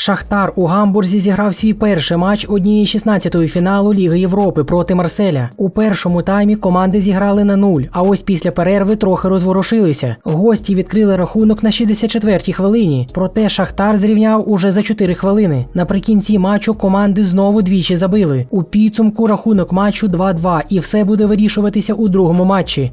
Шахтар у Гамбурзі зіграв свій перший матч однієї 16-ї фіналу Ліги Європи проти Марселя. У першому таймі команди зіграли на нуль, а ось після перерви трохи розворушилися. Гості відкрили рахунок на 64-й хвилині, проте Шахтар зрівняв уже за 4 хвилини. Наприкінці матчу команди знову двічі забили. У підсумку рахунок матчу 2-2 і все буде вирішуватися у другому матчі.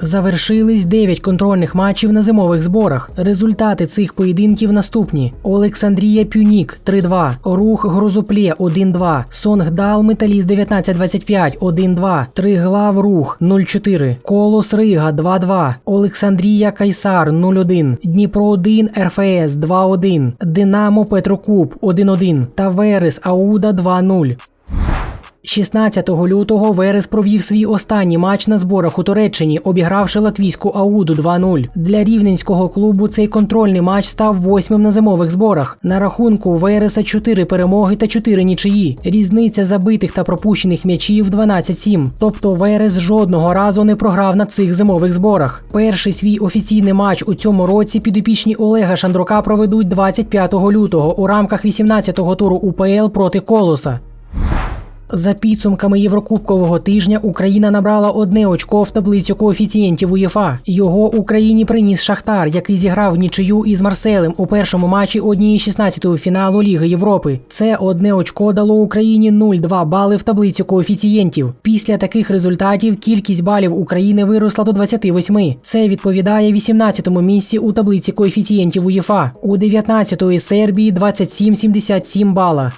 Завершились 9 контрольних матчів на зимових зборах. Результати цих поєдинків наступні: Олександрія Пюнік 3-2, Рух Грозоплє 1-2, Сонгдал Металіст 1925 1-2, Триглав Рух 0-4, Колос Рига 2-2, Олександрія Кайсар 0-1, Дніпро 1 РФС 2-1, Динамо Петрокуб 1-1 та Верес Ауда 2-0. 16 лютого Верес провів свій останній матч на зборах у Туреччині, обігравши латвійську Ауду 2-0. Для рівненського клубу цей контрольний матч став восьмим на зимових зборах. На рахунку Вереса 4 перемоги та 4 нічиї. Різниця забитих та пропущених м'ячів 12-7. Тобто Верес жодного разу не програв на цих зимових зборах. Перший свій офіційний матч у цьому році підопічні Олега Шандрука проведуть 25 лютого у рамках 18-го туру УПЛ проти Колоса. За підсумками Єврокубкового тижня Україна набрала одне очко в таблицю коефіцієнтів УЄФА. Його Україні приніс Шахтар, який зіграв нічию із Марселем у першому матчі однієї 16-ї фіналу Ліги Європи. Це одне очко дало Україні 0,2 бали в таблицю коефіцієнтів. Після таких результатів кількість балів України виросла до 28. Це відповідає 18-му місці у таблиці коефіцієнтів УЄФА. У 19-ї Сербії 27,77 бала.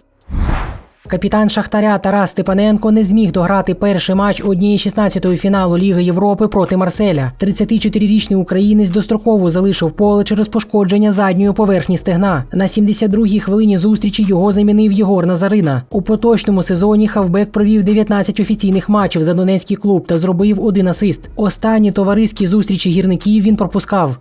Капітан Шахтаря Тарас Степаненко не зміг дограти перший матч однієї 16-ї фіналу Ліги Європи проти Марселя. 34-річний українець достроково залишив поле через пошкодження задньої поверхні стегна. На 72-й хвилині зустрічі його замінив Єгор Назарина. У поточному сезоні Хавбек провів 19 офіційних матчів за Донецький клуб та зробив один асист. Останні товариські зустрічі гірників він пропускав.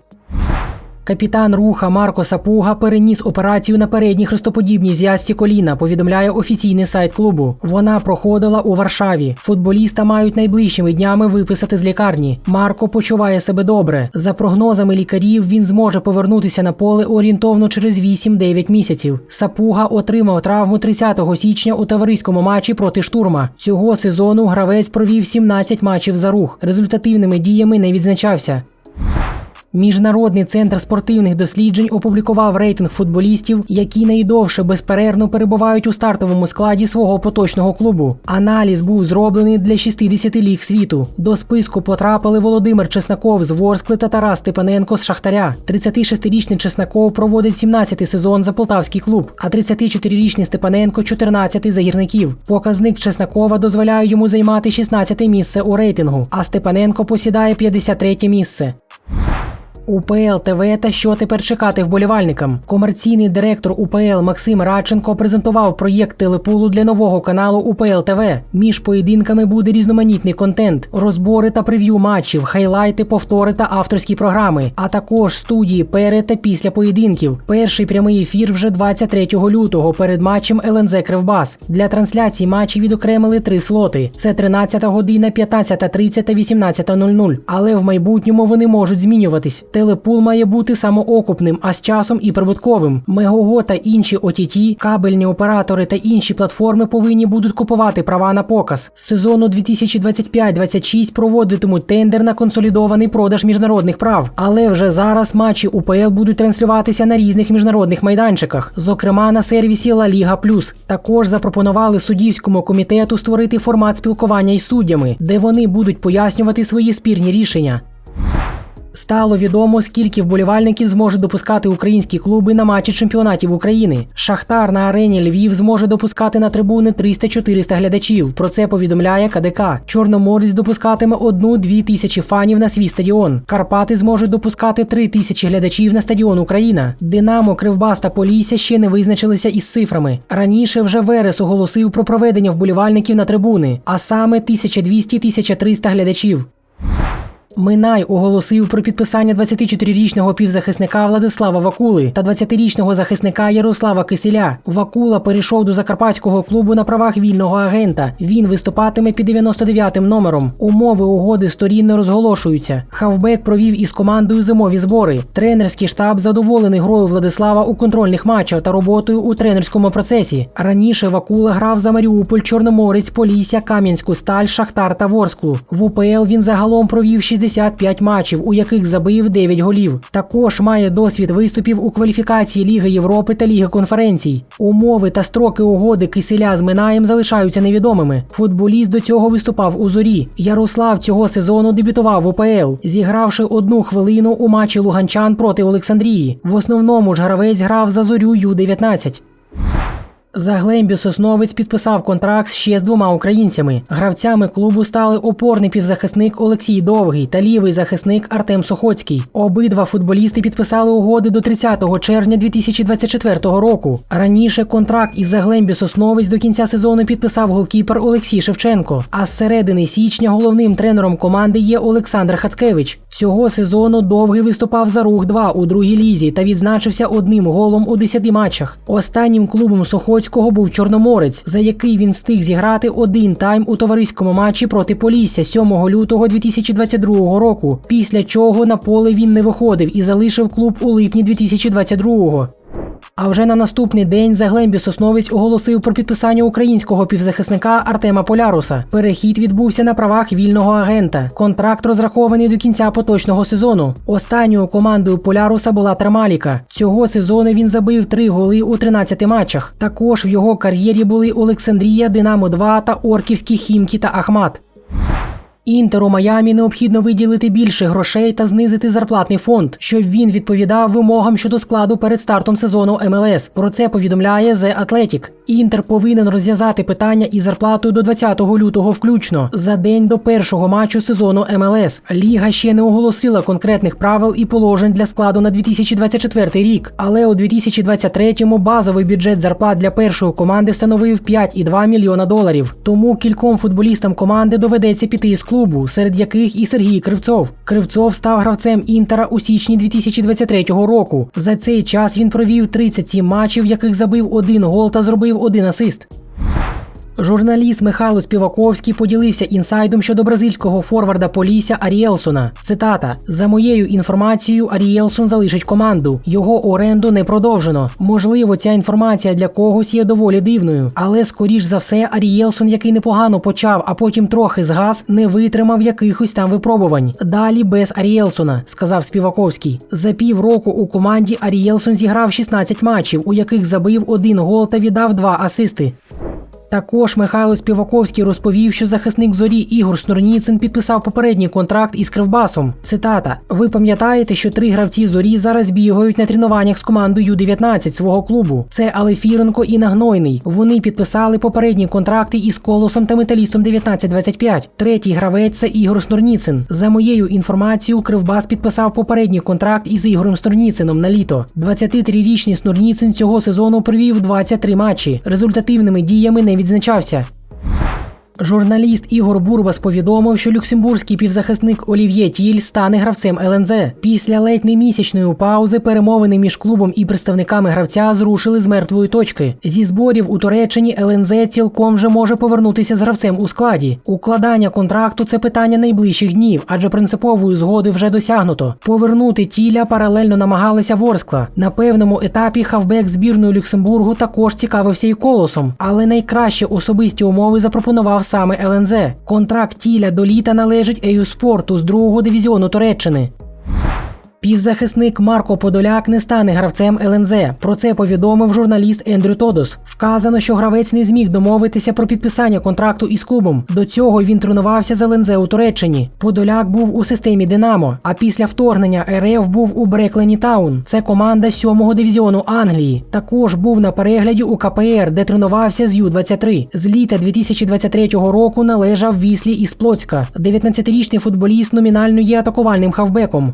Капітан руха Марко Сапуга переніс операцію на передній хрестоподібній зв'язці коліна. Повідомляє офіційний сайт клубу. Вона проходила у Варшаві. Футболіста мають найближчими днями виписати з лікарні. Марко почуває себе добре. За прогнозами лікарів, він зможе повернутися на поле орієнтовно через 8-9 місяців. Сапуга отримав травму 30 січня у товариському матчі проти штурма. Цього сезону гравець провів 17 матчів за рух. Результативними діями не відзначався. Міжнародний центр спортивних досліджень опублікував рейтинг футболістів, які найдовше безперервно перебувають у стартовому складі свого поточного клубу. Аналіз був зроблений для 60 ліг світу. До списку потрапили Володимир Чеснаков з Ворскли та Тарас Степаненко з Шахтаря. 36-річний Чеснаков проводить 17-й сезон за полтавський клуб, а 34-річний Степаненко 14-й за гірників. Показник Чеснакова дозволяє йому займати 16-те місце у рейтингу, а Степаненко посідає 53-те місце. УПЛ ТВ та що тепер чекати вболівальникам? Комерційний директор УПЛ Максим Радченко презентував проєкт телепулу для нового каналу УПЛ ТВ. Між поєдинками буде різноманітний контент, розбори та прев'ю матчів, хайлайти, повтори та авторські програми, а також студії перед та після поєдинків. Перший прямий ефір вже 23 лютого перед матчем ЛНЗ Кривбас. Для трансляції матчів відокремили три слоти: це 13 година, 15.30 та 18.00. Але в майбутньому вони можуть змінюватись. Телепул має бути самоокупним, а з часом і прибутковим. Мегого та інші OTT, кабельні оператори та інші платформи повинні будуть купувати права на показ. З сезону 2025-26 проводитимуть тендер на консолідований продаж міжнародних прав. Але вже зараз матчі УПЛ будуть транслюватися на різних міжнародних майданчиках, зокрема на сервісі La Liga Plus. Також запропонували суддівському комітету створити формат спілкування із суддями, де вони будуть пояснювати свої спірні рішення. Стало відомо, скільки вболівальників зможуть допускати українські клуби на матчі чемпіонатів України. Шахтар на арені Львів зможе допускати на трибуни 300-400 глядачів. Про це повідомляє КДК. Чорноморець допускатиме одну-дві тисячі фанів на свій стадіон. Карпати зможуть допускати три тисячі глядачів на стадіон Україна. Динамо, Кривбас та Полісся ще не визначилися із цифрами. Раніше вже Верес оголосив про проведення вболівальників на трибуни, а саме 1200-1300 глядачів. Минай оголосив про підписання 24-річного півзахисника Владислава Вакули та 20-річного захисника Ярослава Киселя. Вакула перейшов до закарпатського клубу на правах вільного агента. Він виступатиме під 99-м номером. Умови угоди сторін не розголошуються. Хавбек провів із командою зимові збори. Тренерський штаб задоволений грою Владислава у контрольних матчах та роботою у тренерському процесі. Раніше Вакула грав за Маріуполь, Чорноморець, Полісся, Кам'янську сталь, Шахтар та Ворсклу. В УПЛ він загалом провів 65 матчів, у яких забив 9 голів. Також має досвід виступів у кваліфікації Ліги Європи та Ліги конференцій. Умови та строки угоди Киселя з Минаєм залишаються невідомими. Футболіст до цього виступав у зорі. Ярослав цього сезону дебютував в УПЛ, зігравши одну хвилину у матчі Луганчан проти Олександрії. В основному ж гравець грав за зорю Ю-19. Заглембі Сосновець підписав контракт ще з двома українцями. Гравцями клубу стали опорний півзахисник Олексій Довгий та лівий захисник Артем Сухоцький. Обидва футболісти підписали угоди до 30 червня 2024 року. Раніше контракт із Заглембі Сосновець до кінця сезону підписав голкіпер Олексій Шевченко. А з середини січня головним тренером команди є Олександр Хацкевич. Цього сезону довгий виступав за рух 2 у другій лізі та відзначився одним голом у 10 матчах. Останнім клубом Сухоцького був Чорноморець, за який він встиг зіграти один тайм у товариському матчі проти Полісся 7 лютого 2022 року. Після чого на поле він не виходив і залишив клуб у липні 2022. А вже на наступний день Заглембі Сосновець оголосив про підписання українського півзахисника Артема Поляруса. Перехід відбувся на правах вільного агента. Контракт розрахований до кінця поточного сезону. Останньою командою Поляруса була Термаліка. Цього сезону він забив три голи у 13 матчах. Також в його кар'єрі були Олександрія, Динамо 2 та Орківські Хімкі та Ахмат. Інтеру Майамі необхідно виділити більше грошей та знизити зарплатний фонд, щоб він відповідав вимогам щодо складу перед стартом сезону МЛС. Про це повідомляє The Athletic. Інтер повинен розв'язати питання із зарплатою до 20 лютого включно за день до першого матчу сезону МЛС. Ліга ще не оголосила конкретних правил і положень для складу на 2024 рік. Але у 2023-му базовий бюджет зарплат для першої команди становив 5,2 мільйона доларів. Тому кільком футболістам команди доведеться піти з клубу, серед яких і Сергій Кривцов. Кривцов став гравцем Інтера у січні 2023 року. За цей час він провів 37 матчів, в яких забив один гол та зробив один асист. Журналіст Михайло Співаковський поділився інсайдом щодо бразильського форварда Полісся Аріелсона. Цитата: за моєю інформацією, Аріелсон залишить команду. Його оренду не продовжено. Можливо, ця інформація для когось є доволі дивною, але скоріш за все, Аріелсон, який непогано почав, а потім трохи згас, не витримав якихось там випробувань. Далі без Аріелсона, сказав Співаковський. За півроку у команді Аріелсон зіграв 16 матчів, у яких забив один гол та віддав два асисти. Також Михайло Співаковський розповів, що захисник зорі Ігор Снурніцин підписав попередній контракт із Кривбасом. Цитата: Ви пам'ятаєте, що три гравці зорі зараз бігають на тренуваннях з командою Ю-19 свого клубу. Це Алефіренко і Нагнойний. Вони підписали попередні контракти із колосом та металістом 1925. Третій гравець це Ігор Снурніцин. За моєю інформацією, Кривбас підписав попередній контракт із Ігорем Снурніцином на літо. 23-річний Снурніцин цього сезону провів 23 матчі. Результативними діями не відзначався. Журналіст Ігор Бурбас повідомив, що люксембурзький півзахисник Олів'є Тіль стане гравцем ЛНЗ. Після ледь не місячної паузи перемовини між клубом і представниками гравця зрушили з мертвої точки. Зі зборів у Туреччині ЛНЗ цілком вже може повернутися з гравцем у складі. Укладання контракту це питання найближчих днів, адже принципової згоди вже досягнуто. Повернути тіля паралельно намагалися Ворскла. На певному етапі хавбек збірної Люксембургу також цікавився і колосом, але найкраще особисті умови запропонував саме ЛНЗ. Контракт тіля до літа належить Еюспорту з другого дивізіону Туреччини. Півзахисник Марко Подоляк не стане гравцем ЛНЗ. Про це повідомив журналіст Ендрю Тодос. Вказано, що гравець не зміг домовитися про підписання контракту із клубом. До цього він тренувався з ЛНЗ у Туреччині. Подоляк був у системі Динамо. А після вторгнення РФ був у Бреклені Таун. Це команда сьомого дивізіону Англії. Також був на перегляді у КПР, де тренувався з Ю-23. З літа 2023 року належав Віслі із Плоцька. 19-річний футболіст номінально є атакувальним хавбеком.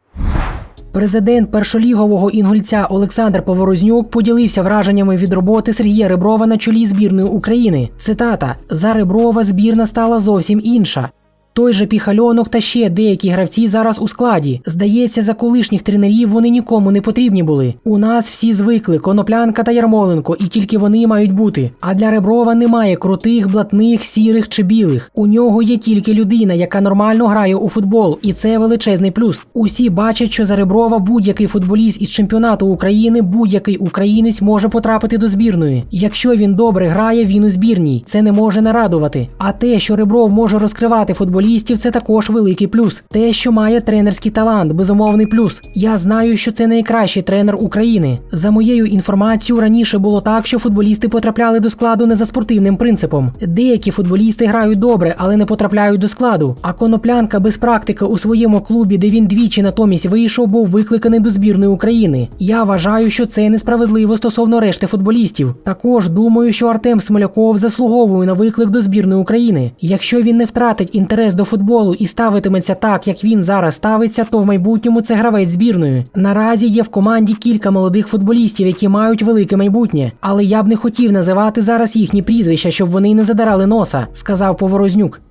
Президент першолігового інгульця Олександр Поворознюк поділився враженнями від роботи Сергія Реброва на чолі збірної України. Цитата: за Реброва збірна стала зовсім інша. Той же піхальонок та ще деякі гравці зараз у складі. Здається, за колишніх тренерів вони нікому не потрібні були. У нас всі звикли Коноплянка та Ярмоленко, і тільки вони мають бути. А для Реброва немає крутих, блатних, сірих чи білих. У нього є тільки людина, яка нормально грає у футбол, і це величезний плюс. Усі бачать, що за Реброва будь-який футболіст із чемпіонату України, будь-який українець може потрапити до збірної. Якщо він добре грає, він у збірній. Це не може не радувати. А те, що Ребров може розкривати футболістів, це також великий плюс. Те, що має тренерський талант, безумовний плюс. Я знаю, що це найкращий тренер України. За моєю інформацією, раніше було так, що футболісти потрапляли до складу не за спортивним принципом. Деякі футболісти грають добре, але не потрапляють до складу. А коноплянка без практики у своєму клубі, де він двічі натомість вийшов, був викликаний до збірної України. Я вважаю, що це несправедливо стосовно решти футболістів. Також думаю, що Артем Смоляков заслуговує на виклик до збірної України. Якщо він не втратить інтерес до футболу і ставитиметься так, як він зараз ставиться, то в майбутньому це гравець збірної. Наразі є в команді кілька молодих футболістів, які мають велике майбутнє. Але я б не хотів називати зараз їхні прізвища, щоб вони не задарали носа, сказав Поворознюк.